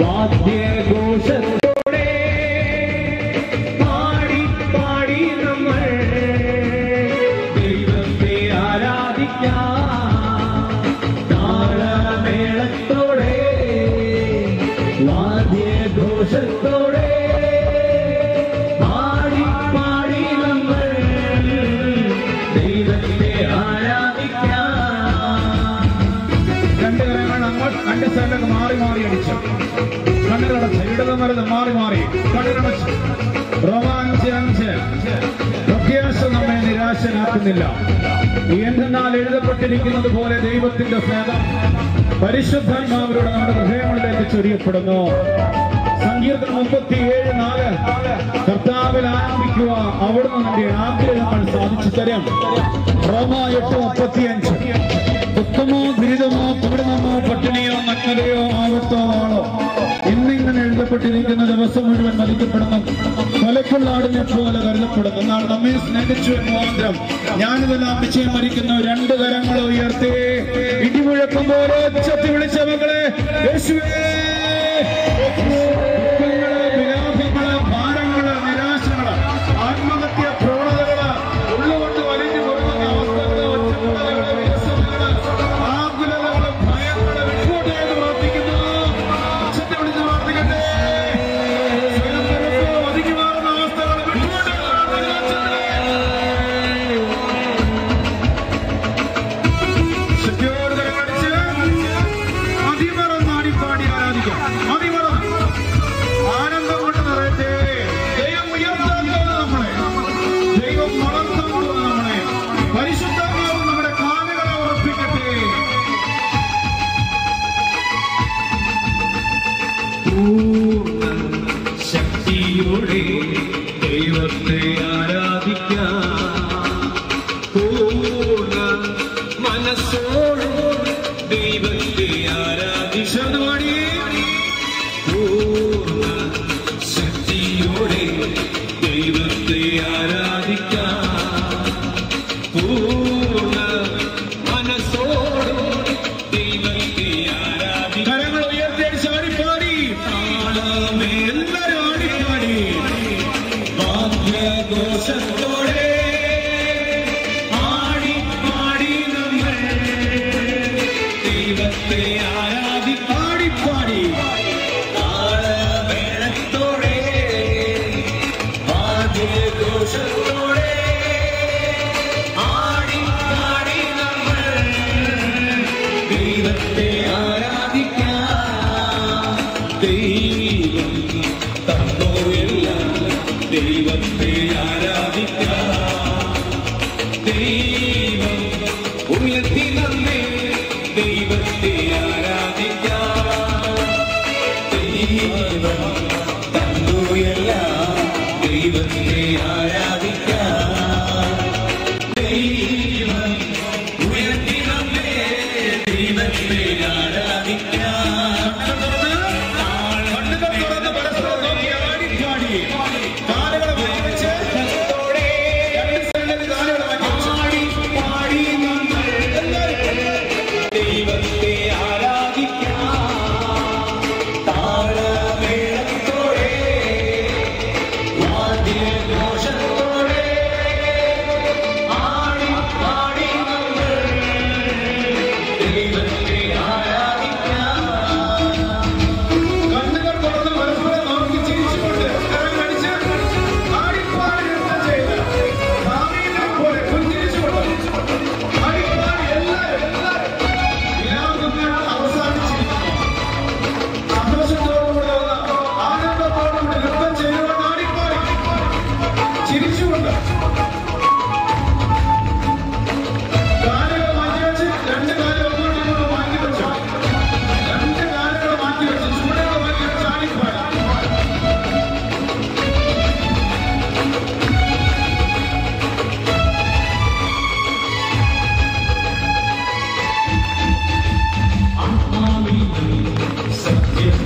വാദ്യഘോഷത്തോടെ പാടി പാടി നമ്മൾ. ദൈവത്തെ ആരാധിക്കാം. താളമേളത്തോടെ വാദ്യഘോഷത്തോടെ പാടി പാടി നമ്മൾ. ദൈവത്തെ ആരാധിക്കാം. രണ്ട് കരങ്ങൾ അങ്ങോട്ട് രണ്ട് സൈഡിലേക്ക് മാറി മാറി അടിച്ചു. കണ്ണുകളടച്ച് ഇടത് മരുന്ന് മാറി മാറി. കണ്ണുകളടച്ച് റോമാഞ്ച് പ്രത്യാശ നമ്മെ നിരാശനാക്കുന്നില്ല. എന്തെന്നാൽ എഴുതപ്പെട്ടിരിക്കുന്നത് പോലെ ദൈവത്തിന്റെ സ്നേഹം പരിശുദ്ധാത്മാവിലൂടെ നമ്മുടെ ഹൃദയങ്ങളിലേക്ക് ചൊരിയപ്പെടുന്നു. സങ്കീർത്തനം മുപ്പത്തിയേഴ് നാല്. കർത്താവിൽ ആരംഭിക്കുക അവിടുന്ന് നിന്റെ ആഗ്രഹങ്ങൾ സാധിച്ചു തരാം. റോമ എട്ട് മുപ്പത്തിയഞ്ച്. ദുഃഖമോ ദുരിതമോ പീഡനമോ പട്ടിണിയോ നഗ്നതയോ ആപത്തോ ആളോ ദിവസം മുഴുവൻ മതിക്കപ്പെടുന്നു. കൊലക്കുള്ള ആടിനെ പോലെ കരുതപ്പെടുന്നു. എന്നാൽ നമ്മെ സ്നേഹിച്ചു എന്ന് മാത്രം ഞാനിതെല്ലാം വിഷയം മരിക്കുന്നു രണ്ട് കരങ്ങൾ ഉയർത്തി. ഇടിമുഴക്കം പോലെ ഉച്ചത്തി വിളിച്ച മകളെ യേശുവേ. ദൈവം വളർത്താൻ പോകുന്നു നമ്മളെ നമ്മുടെ കാലുകളെ ഉറപ്പിക്കട്ടെ. പൂർണ ശക്തിയോടെ ദൈവത്തെ പൂർണ ദൈവത്തെ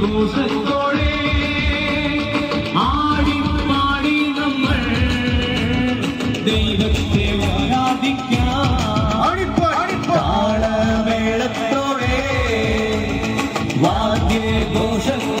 ജയഘോഷത്തോടെ ആടിപ്പാടി നമ്മൾ ദൈവത്തെ ആരാധിക്കാളവേളത്തോടെ വാദ്യഘോഷ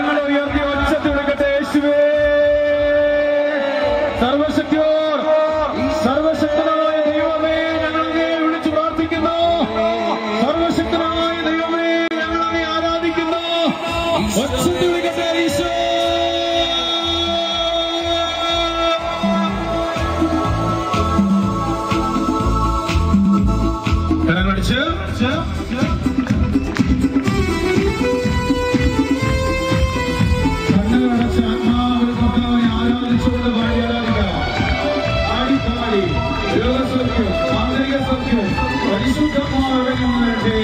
Venga, lo പരിശുദ്ധമാവണമെന്നുണ്ട്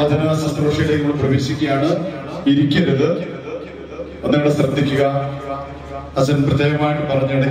Oh, ശുശ്രൂഷയിലേക്ക് നമ്മൾ പ്രവേശിക്കുകയാണ്. ഇരിക്കരുത്. ഒന്നുകൂടെ ശ്രദ്ധിക്കുക. അച്ഛൻ പ്രത്യേകമായിട്ട് പറഞ്ഞിട